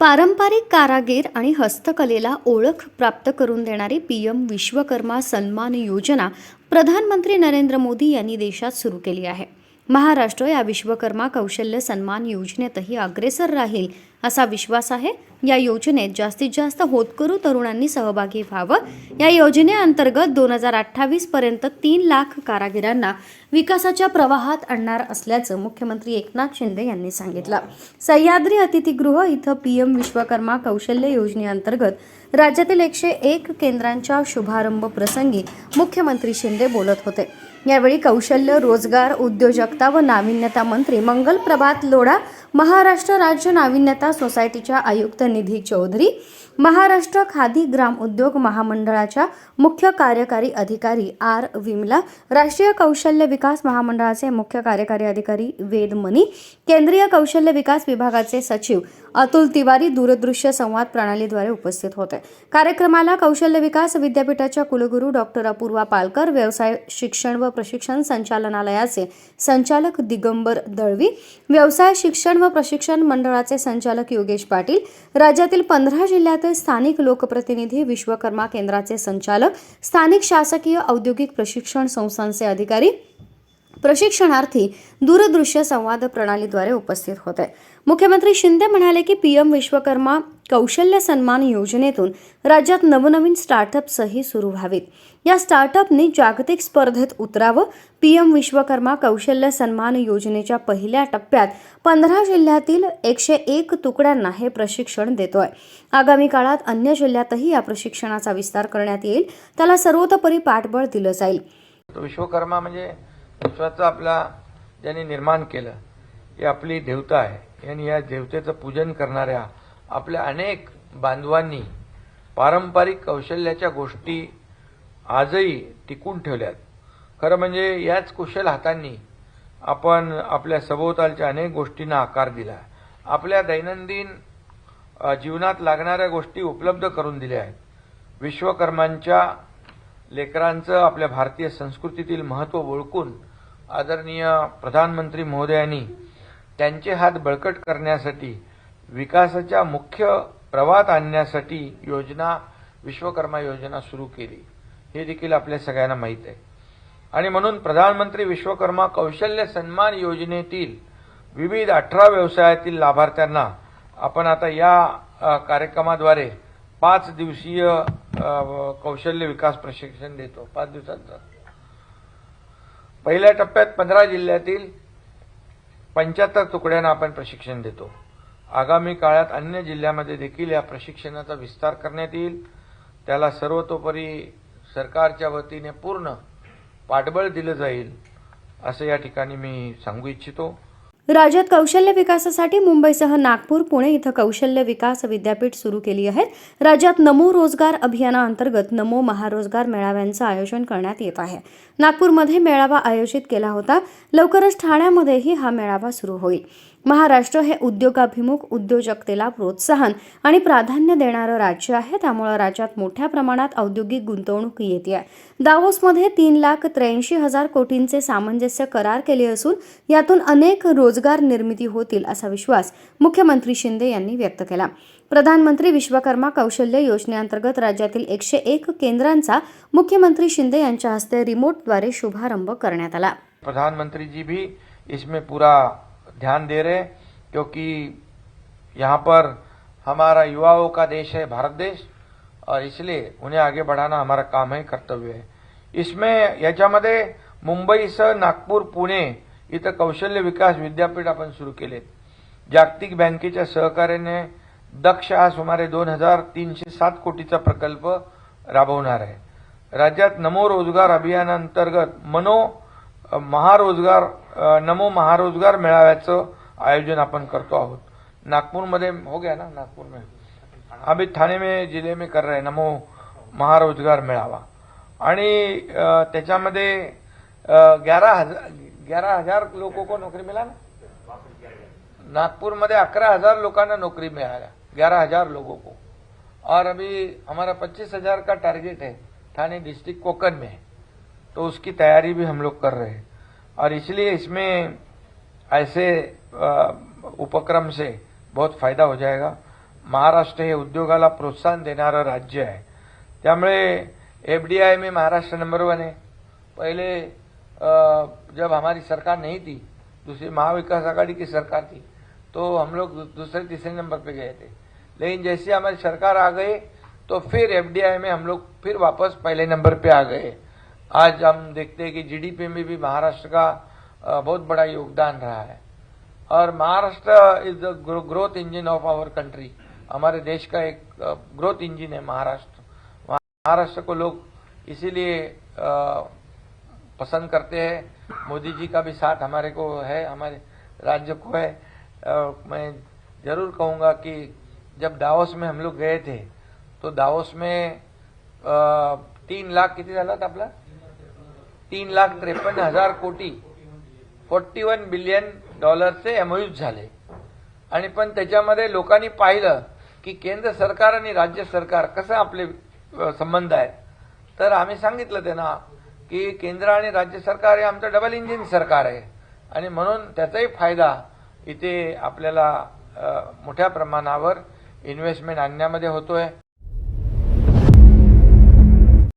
पारंपरिक कारागीर आणि हस्तकलेला ओळख प्राप्त करून देणारी पी एम विश्वकर्मा सन्मान योजना प्रधानमंत्री नरेंद्र मोदी यांनी देशात सुरू केली आहे. महाराष्ट्र या विश्वकर्मा कौशल्य सन्मान योजनेतही अग्रेसर राहील असा विश्वास आहे. या योजनेत जास्तीत जास्त होतकरू तरुणांनी सहभागी व्हावं. या योजनेअंतर्गत दोन हजार अठ्ठावीस पर्यंत तीन लाख कारागिरांना विकासाच्या प्रवाहात आणणार असल्याचं मुख्यमंत्री एकनाथ शिंदे यांनी सांगितलं. सह्याद्री अतिथीगृह इथं पीएम विश्वकर्मा कौशल्य योजनेअंतर्गत राज्यातील एकशे एक केंद्रांच्या शुभारंभ प्रसंगी मुख्यमंत्री शिंदे बोलत होते. यावेळी कौशल्य रोजगार उद्योजकता व नाविन्यता मंत्री मंगल प्रभात लोढा महाराष्ट्र राज्य नाविन्यता सोसायटीच्या आयुक्त निधी चौधरी महाराष्ट्र खादी ग्राम उद्योग महामंडळाच्या मुख्य कार्यकारी अधिकारी आर विमला राष्ट्रीय कौशल्य विकास महामंडळाचे मुख्य कार्यकारी अधिकारी वेद मनी केंद्रीय कौशल्य विकास विभागाचे सचिव अतुल तिवारी दूरदृश्य संवाद प्रणालीद्वारे उपस्थित होते. कार्यक्रमाला कौशल्य विकास विद्यापीठाच्या कुलगुरू डॉक्टर अपूर्वा पालकर व्यवसाय शिक्षण व प्रशिक्षण संचालनालयाचे संचालक दिगंबर दळवी व्यवसाय शिक्षण व प्रशिक्षण मंडळाचे संचालक योगेश पाटील राज्यातील पंधरा जिल्ह्यातील स्थानिक लोकप्रतिनिधी विश्वकर्मा केंद्राचे संचालक स्थानिक शासकीय औद्योगिक प्रशिक्षण संस्थांचे अधिकारी प्रशिक्षणार्थी दूरदृश्य संवाद प्रणालीद्वारे उपस्थित होते. मुख्यमंत्री शिंदे म्हणाले की पीएम विश्वकर्मा कौशल्य सन्मान योजनेतून राज्यात नवनवीन स्टार्टअप्सही सुरू व्हावीत. या स्टार्टअपनी जागतिक स्पर्धेत उतरावं पीएम विश्वकर्मा कौशल्य सन्मान योजनेच्या पहिल्या टप्प्यात पंधरा जिल्ह्यातील एकशे एक तुकड्यांना हे प्रशिक्षण देतोय. आगामी काळात अन्य जिल्ह्यातही या प्रशिक्षणाचा विस्तार करण्यात येईल. त्याला सर्वतोपरी पाठबळ दिलं जाईल. विश्वकर्मा म्हणजे विश्वाचं आपला ज्यांनी निर्माण केलं ही आपली देवता आहे. आणि या देवतेचं पूजन करणाऱ्या आपल्या अनेक बांधवांनी पारंपरिक कौशल्याच्या गोष्टी आजही टिकून ठेवल्यात. खरं म्हणजे याच कुशल हातांनी आपण आपल्या सभोवतालच्या अनेक गोष्टींना आकार दिला. आपल्या दैनंदिन जीवनात लागणाऱ्या गोष्टी उपलब्ध करून दिल्या आहेत. विश्वकर्मांच्या लेकरांचं आपल्या भारतीय संस्कृतीतील महत्त्व ओळखून आदरणीय प्रधानमंत्री महोदयांनी त्यांचे हात बळकट करण्यासाठी विकासाच्या मुख्य प्रवाहात आणण्यासाठी योजना विश्वकर्मा योजना सुरू केली. हे देखील आपल्या सगळ्यांना माहीत आहे. आणि म्हणून प्रधानमंत्री विश्वकर्मा कौशल्य सन्मान योजनेतील विविध अठरा व्यवसायातील लाभार्थ्यांना आपण आता या कार्यक्रमाद्वारे पाच दिवसीय कौशल्य विकास प्रशिक्षण देतो. पाच दिवसांचं. पहिल्या टप्प्यात पंधरा जिल्ह्यातील पंच्याहत्तर तुकड्यांना आपण प्रशिक्षण देतो. आगामी काळात अन्य जिल्ह्यामध्ये देखील या प्रशिक्षणाचा विस्तार करण्यात येईल. त्याला सर्वतोपरी सरकारच्या वतीने पूर्ण पाठबळ दिलं जाईल असं या ठिकाणी मी सांगू इच्छितो. राज्यात कौशल्य विकासासाठी मुंबईसह नागपूर पुणे इथं कौशल्य विकास विद्यापीठ सुरू केली आहेत. राज्यात नमो रोजगार अभियानाअंतर्गत नमो महारोजगार मेळाव्यांचं आयोजन करण्यात येत आहे. नागपूरमध्ये मेळावा आयोजित केला होता. लवकरच ठाण्यामध्येही हा मेळावा सुरू होईल. महाराष्ट्र हे उद्योगाभिमुख उद्योजकतेला प्रोत्साहन आणि प्राधान्य देणारं राज्य आहे. त्यामुळे राज्यात मोठ्या प्रमाणात औद्योगिक गुंतवणूक येते दावोसमध्ये तीन लाख त्र्याऐंशी हजार कोटींचे सामंजस्य करार केले असून यातून अनेक रोजगार निर्मिती होतील असा विश्वास मुख्यमंत्री शिंदे यांनी व्यक्त केला. प्रधानमंत्री विश्वकर्मा कौशल्य योजनेअंतर्गत राज्यातील एकशे एक केंद्रांचा मुख्यमंत्री शिंदे यांच्या हस्ते रिमोटद्वारे शुभारंभ करण्यात आला. प्रधानमंत्री जी भी इसमें पूरा ध्यान दे रहे क्योंकि यहाँ पर हमारा युवाओं का देश है भारत देश और इसलिए उन्हें आगे बढ़ाना हमारा काम है कर्तव्य है। इसमें याच्यामध्ये मुंबईसह नागपूर पुणे इथं कौशल्य विकास विद्यापीठ आपण सुरू केले जागतिक बँकेच्या सहकार्याने दक्ष हा सुमारे दोन हजार तीनशे सात कोटीचा प्रकल्प राबवणार आहे. राज्यात नमो रोजगार अभियानांतर्गत मनो महारोजगार नमो महारोजगार मेळाव्याचं आयोजन आपण करतो आहोत. नागपूरमध्ये हो गया ना नागपूर में अभी ठाणे में जिले में कर रहे नमो महारोजगार मेळावा. आणि त्याच्यामध्ये ग्यारह हजार ग्यारह हजार लोक को नोकरी मिला ना? नागपूरमध्ये अकरा हजार लोकांना नोकरी मिळाल्या ग्यारह हजार लोगों को. और अभी हमारा पच्चीस हजार का टारगेट है थाने डिस्ट्रिक्ट कोकन में तो उसकी तैयारी भी हम लोग कर रहे हैं। और इसलिए इसमें ऐसे उपक्रम से बहुत फायदा हो जाएगा। महाराष्ट्र हे उद्योगाला प्रोत्साहन देणारं राज्य आहे। त्यामुळे एफ डी आई में महाराष्ट्र नंबर वन है पहले जब हमारी सरकार नहीं थी दूसरी महाविकास आघाड़ी की सरकार थी तो हम लोग दूसरे तीसरे नंबर पे गए थे। लेकिन जैसे हमारी सरकार आ गई तो फिर एफ में हम लोग फिर वापस पहले नंबर पे आ गए। आज हम देखते हैं कि जीडीपी में भी महाराष्ट्र का बहुत बड़ा योगदान रहा है। और Maharashtra is the growth engine of our country हमारे देश का एक ग्रोथ इंजन है महाराष्ट्र। महाराष्ट्र को लोग इसीलिए पसंद करते हैं। मोदी जी का भी साथ हमारे को है हमारे राज्य को है। मैं ज़रूर कहूँगा कि जब दावोस में हम लोग गए थे तो दावोस में अ, तीन लाख कितने किती झालात आपला तीन लाख त्रेपन्न हजार कोटी फोर्टी वन बिलियन डॉलरचे एमओयूज झाले. आणि पण त्याच्यामध्ये लोकांनी पाहिलं की केंद्र सरकार आणि राज्य सरकार कसं आपले संबंध आहेत. तर आम्ही सांगितलं त्यांना की केंद्र आणि राज्य सरकार हे आमचं डबल इंजिन सरकार आहे. आणि म्हणून त्याचाही फायदा इथे आपल्याला मोठ्या प्रमाणावर इन्व्हेस्टमेंट आणण्यामध्ये होतोय.